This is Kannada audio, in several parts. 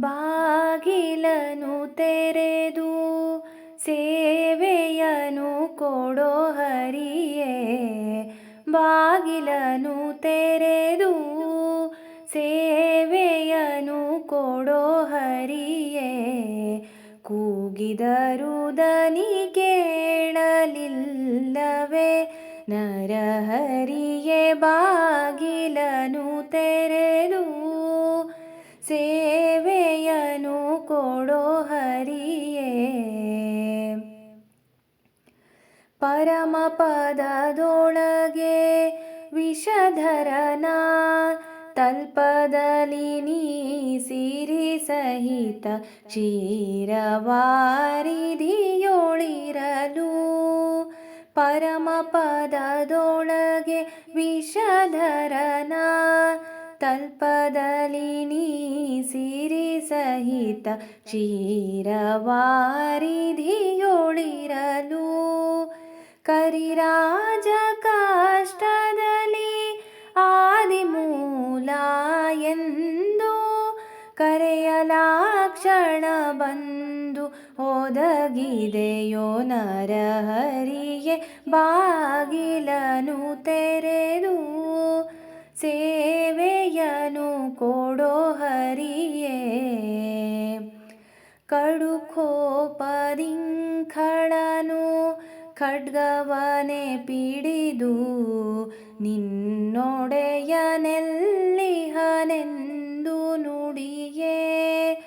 ಬಾಗಿಲನು ತೆರೆದು ಸೇವೆಯನು ಕೊಡೋ ಹರಿಯೇ. ಬಾಗಿಲನು ತೆರೆದು ಸೇವೆಯನು ಕೊಡೋ ಹರಿಯೇ. ಕೂಗಿದರು ದನಿ ಕೇಳಲಿಲ್ಲವೇ. ನರಹರಿಯೇ, ಬಾಗಿಲನು ತೆರೆದು ಸೇ ಹರಿಯೇ ಪರಮಪದದೊಳಗೆ ವಿಷಧರನ ತಲ್ಪದಲ್ಲಿ ನೀ ಸಿರಿ ಸಹಿತ ಪರಮ ಪರಮಪದದೊಳಗೆ ವಿಷಧರನ ತಲ್ಪದಲ್ಲಿ ನೀ ಸಿರಿ ಸಹಿತ ಕ್ಷೀರವಾರಿಧಿಯೊಳಿರಲು. ಕರಿರಾಜ ಕಾಷ್ಟದಲ್ಲಿ ಆದಿಮೂಲ ಎಂದು ಕರೆಯಲಾಕ್ಷಣ ಬಂದು ಒದಗಿದೆಯೋ ನರಹರಿಯೇ ಬಾಗಿಲನು ತೆರೆದು ಕಡುಕೋಪದಿಂಖಳನು ಖಡ್ಗವನೆ ಪಿಡಿದು ನಿನ್ನೊಡೆಯನೆಲ್ಲಿಹನೆಂದು ನುಡಿಯೇ.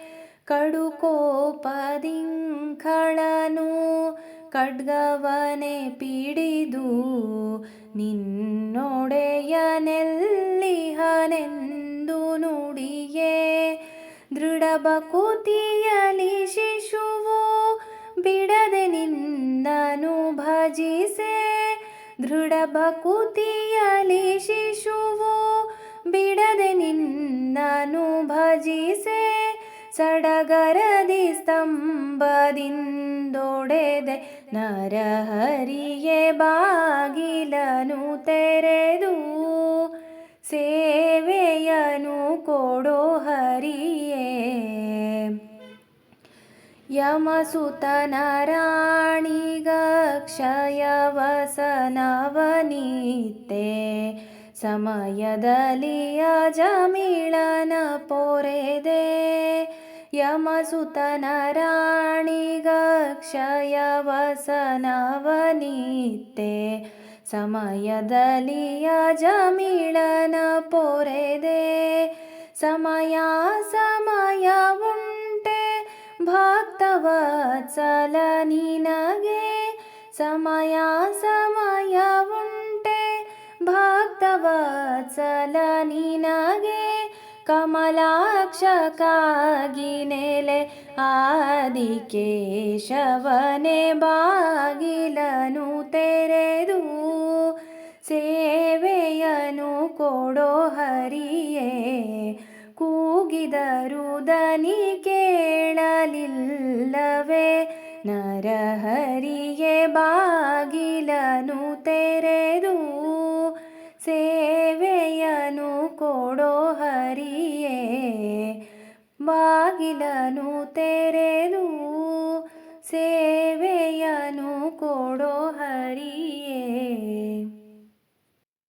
ಕಡುಕೋಪದಿಂಖಳನು ಖಡ್ಗವನೆ ಪಿಡಿದು ನಿನ್ನೊಡೆಯನೆಲ್ಲಿಹನೆಂದು ದೃಢಬಕುತಿಯಲಿ ಶಿಶುವು, ಬಿಡದೆ ನಿನ್ನನು ಭಜಿಸೆ. ದೃಢಬಕುತಿಯಲಿ ಶಿಶುವು, ಬಿಡದೆ ನಿನ್ನನು ಭಜಿಸೆ. ಸಡಗರದಿ ಸ್ತಂಭದಿಂದೊಡೆದೆ ನರಹರಿಯೇ ಬಾಗಿಲನು ತೆರೆದು ಯಮಸುತನ ರಾಣಿಗ ಕ್ಷಯವಸನವನೀತೆ ಸಮಯದಲ್ಲಿ ಅಜಮಿಳನ ಪೊರೆದೆ ಯಮಸುತನ ರಾಣಿಗ ಕ್ಷಯವಸನವನೀತೆ ಸಮಯದಲ್ಲಿ ಅಜಮಿಳನ ಪೊರೆದೆ ಸಮಯ ಸಮಯ ಉಂಟೆ ಭಕ್ತವತ್ಸಲ ನಿನಗೆ ಸಮಯ ಸಮಯ ಉಂಟೆ ಭಕ್ತವತ್ಸಲ ನಿನಗೆ ಕಮಲಾಕ್ಷಕ್ಕಾಗಿ ನೆಲೆ ಆದಿಕೇಶವನೆ ಬಾಗಿಲನು ತೆರೆದು ಸೇವೆಯನು ಕೊಡೋ ಹರಿಯೇ ಕೂಗಿದರು ದನಿ ಕೇಳಲಿಲ್ಲವೇ? ನರಹರಿಯೇ ಬಾಗಿಲನು ತೆರೆದು ಸೇವೆಯನು ಕೊಡೋ ಹರಿಯೇ? ಬಾಗಿಲನು